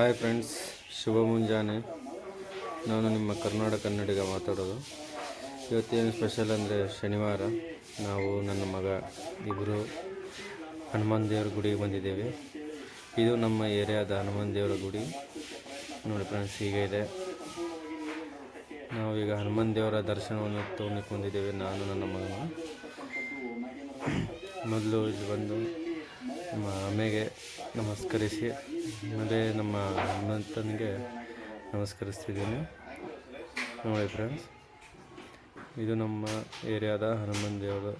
Hi friends ಶುಭ ಮುಂಜಾನೆ ನಾನು ನಿಮ್ಮ ಕರ್ನಾಟಕ ಕನ್ನಡಿಗ ಮಾತಾಡೋದು. ಇವತ್ತೇನು ಸ್ಪೆಷಲ್ ಅಂದರೆ ಶನಿವಾರ. ನಾವು ನನ್ನ ಮಗ ಇಬ್ಬರು ಹನುಮಾನ್ ದೇವ್ರ ಗುಡಿಗೆ ಬಂದಿದ್ದೇವೆ. ಇದು ನಮ್ಮ ಏರಿಯಾದ ಹನುಮಾನ್ ದೇವರ ಗುಡಿ. ನೋಡಿ ಫ್ರೆಂಡ್ಸ್ ಹೀಗೆ ಇದೆ. ನಾವು ಈಗ ಹನುಮಾನ್ ದೇವರ ದರ್ಶನವನ್ನು ತೊಗೊಳಕ್ಕೆ ಬಂದಿದ್ದೇವೆ. ನಾನು ನನ್ನ ಮಗನ ಮೊದಲು ಇಲ್ಲಿ ಬಂದು ನಮ್ಮ ಅಮ್ಮೆಗೆ ನಮಸ್ಕರಿಸಿ. ಅದೇ ನಮ್ಮ ಹನುಮಂತನಿಗೆ ನಮಸ್ಕರಿಸ್ತಿದ್ದೀನಿ. ನೋಡಿ ಫ್ರೆಂಡ್ಸ್ ಇದು ನಮ್ಮ ಏರಿಯಾದ ಹನುಮನ್ ದೇವರು.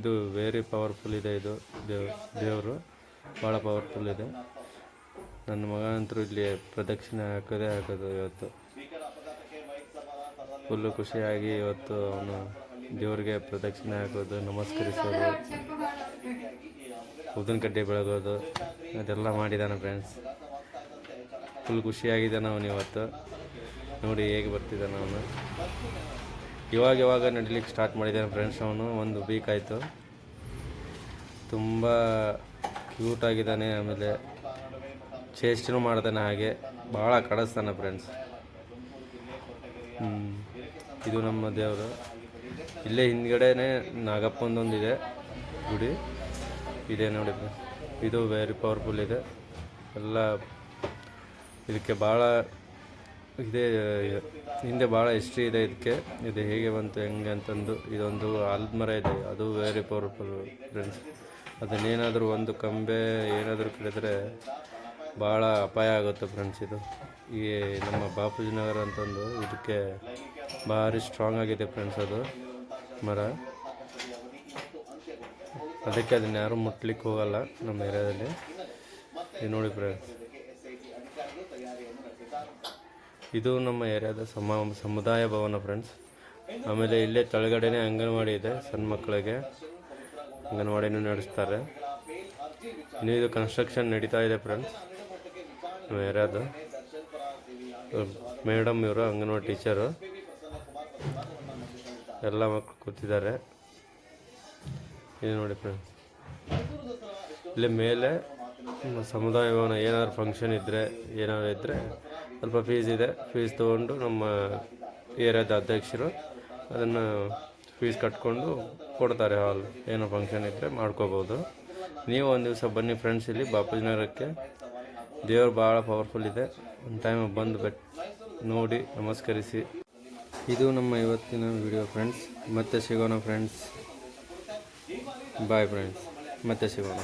ಇದು ವೆರಿ ಪವರ್ಫುಲ್ ಇದೆ ಇದು. ದೇವ್, ದೇವರು ಭಾಳ ಪವರ್ಫುಲ್ ಇದೆ. ನನ್ನ ಮಗ ಅಂತರೂ ಇಲ್ಲಿ ಪ್ರದಕ್ಷಿಣೆ ಹಾಕೋದೇ ಹಾಕೋದು ಇವತ್ತು. ಫುಲ್ಲು ಖುಷಿಯಾಗಿ ಇವತ್ತು ಅವನು ದೇವ್ರಿಗೆ ಪ್ರದಕ್ಷಿಣೆ ಹಾಕೋದು, ನಮಸ್ಕರಿಸೋದು. ಉದ್ದಿನ ಕಡ್ಡಿ ಬೆಳಗೋದು ಅದೆಲ್ಲ ಮಾಡಿದ್ದಾನೆ ಫ್ರೆಂಡ್ಸ್ ಫುಲ್ ಖುಷಿಯಾಗಿದ್ದಾನೆ ಅವನು ಇವತ್ತು. ನೋಡಿ ಹೇಗೆ ಬರ್ತಿದ್ದಾನೆ ಅವನು. ಇವಾಗ ಇವಾಗ ನಡಿಲಿಕ್ಕೆ ಸ್ಟಾರ್ಟ್ ಮಾಡಿದ್ದಾನೆ ಫ್ರೆಂಡ್ಸ್ ಅವನು. ಒಂದು ವೀಕ್ ಆಯಿತು. ತುಂಬ ಕ್ಯೂಟ್ ಆಗಿದ್ದಾನೆ, ಆಮೇಲೆ ಚೇಷ್ಟನೂ ಮಾಡ್ತಾನೆ ಹಾಗೆ. ಭಾಳ ಕಡಿಸ್ತಾನೆ ಫ್ರೆಂಡ್ಸ್ ಇದು ನಮ್ಮ ದೇವರು. ಇಲ್ಲೇ ಹಿಂದ್ಗಡೆನೆ ನಾಗಪ್ಪಂದೊಂದಿದೆ ಗುಡಿ. ಇದೆ ನೋಡಿ ಇದು ವೆರಿ ಪವರ್ಫುಲ್ ಇದೆ. ಎಲ್ಲ ಇದಕ್ಕೆ ಭಾಳ ಇದೆ, ಹಿಂದೆ ಭಾಳ ಹಿಸ್ಟ್ರಿ ಇದೆ ಇದಕ್ಕೆ. ಇದು ಹೇಗೆ ಬಂತು, ಹೆಂಗೆ ಅಂತಂದು ಇದೊಂದು ಆಲದ ಮರ ಇದೆ. ಅದು ವೆರಿ ಪವರ್ಫುಲ್ ಫ್ರೆಂಡ್ಸ್ ಅದನ್ನೇನಾದರೂ ಒಂದು ಕಂಬೆ ಏನಾದರೂ ಕಡಿದ್ರೆ ಭಾಳ ಅಪಾಯ ಆಗುತ್ತೆ ಫ್ರೆಂಡ್ಸ್ ಇದು. ಈ ನಮ್ಮ ಬಾಪೂಜಿ ನಗರ ಅಂತಂದು ಇದಕ್ಕೆ ಭಾರಿ ಸ್ಟ್ರಾಂಗ್ ಆಗಿದೆ ಫ್ರೆಂಡ್ಸ್ ಅದು. ಮರ. ಅದಕ್ಕೆ ಅದನ್ನ ಯಾರು ಮುಟ್ಲಿಕ್ಕೆ ಹೋಗಲ್ಲ ನಮ್ಮ ಏರಿಯಾದಲ್ಲಿ. ಇದು ನೋಡಿ ಫ್ರೆಂಡ್ಸ್ ಇದು ನಮ್ಮ ಏರಿಯಾದ ಸಮ, ಸಮುದಾಯ ಭವನ ಫ್ರೆಂಡ್ಸ್. ಆಮೇಲೆ ಇಲ್ಲೇ ಕೆಳಗಡೆನೆ ಅಂಗನವಾಡಿ ಇದೆ ಸಣ್ಣ ಮಕ್ಕಳಿಗೆ. ಅಂಗನವಾಡಿನೂ ನಡೆಸ್ತಾರೆ. ಇನ್ನು ಇದು ಕನ್ಸ್ಟ್ರಕ್ಷನ್ ನಡೀತಾ ಇದೆ ಫ್ರೆಂಡ್ಸ್. ನಮ್ಮ ಏರಿಯಾದ. ಮೇಡಮ್ ಇವರು, ಅಂಗನವಾಡಿ ಟೀಚರು. ಎಲ್ಲ ಮಕ್ಕಳು ಕೂತಿದ್ದಾರೆ. ಇಲ್ಲಿ ನೋಡಿ ಫ್ರೆಂಡ್ಸ್ ಇಲ್ಲಿ ಮೇಲೆ ಸಮುದಾಯ ಭವನ ಏನಾದ್ರು ಫಂಕ್ಷನ್ ಇದ್ದರೆ ಏನಾದ್ರು ಇದ್ದರೆ ಸ್ವಲ್ಪ ಫೀಸ್ ಇದೆ. ಫೀಸ್ ತೊಗೊಂಡು ನಮ್ಮ ಏರಿಯಾದ ಅಧ್ಯಕ್ಷರು ಅದನ್ನು ಫೀಸ್ ಕಟ್ಕೊಂಡು ಕೊಡ್ತಾರೆ ಹಾಲ್ ಏನೋ ಫಂಕ್ಷನ್ ಇದ್ದರೆ ಮಾಡ್ಕೋಬೋದು. ನೀವು ಒಂದು ದಿವಸ ಬನ್ನಿ ಫ್ರೆಂಡ್ಸ್ ಇಲ್ಲಿ ಬಾಪೂಜಿ ನಗರಕ್ಕೆ ದೇವರು ಭಾಳ ಪವರ್ಫುಲ್ ಇದೆ. ಒಂದು ಟೈಮ್ ಬಂದು ಬೆಟ್ ನೋಡಿ, ನಮಸ್ಕರಿಸಿ. ಇದು ನಮ್ಮ ಇವತ್ತಿನ ವಿಡಿಯೋ ಫ್ರೆಂಡ್ಸ್ ಮತ್ತೆ ಸಿಗೋಣ ಫ್ರೆಂಡ್ಸ್ ಬಾಯ್ ಫ್ರೆಂಡ್ಸ್ ಮತ್ತೆ ಸಿಗೋಣ.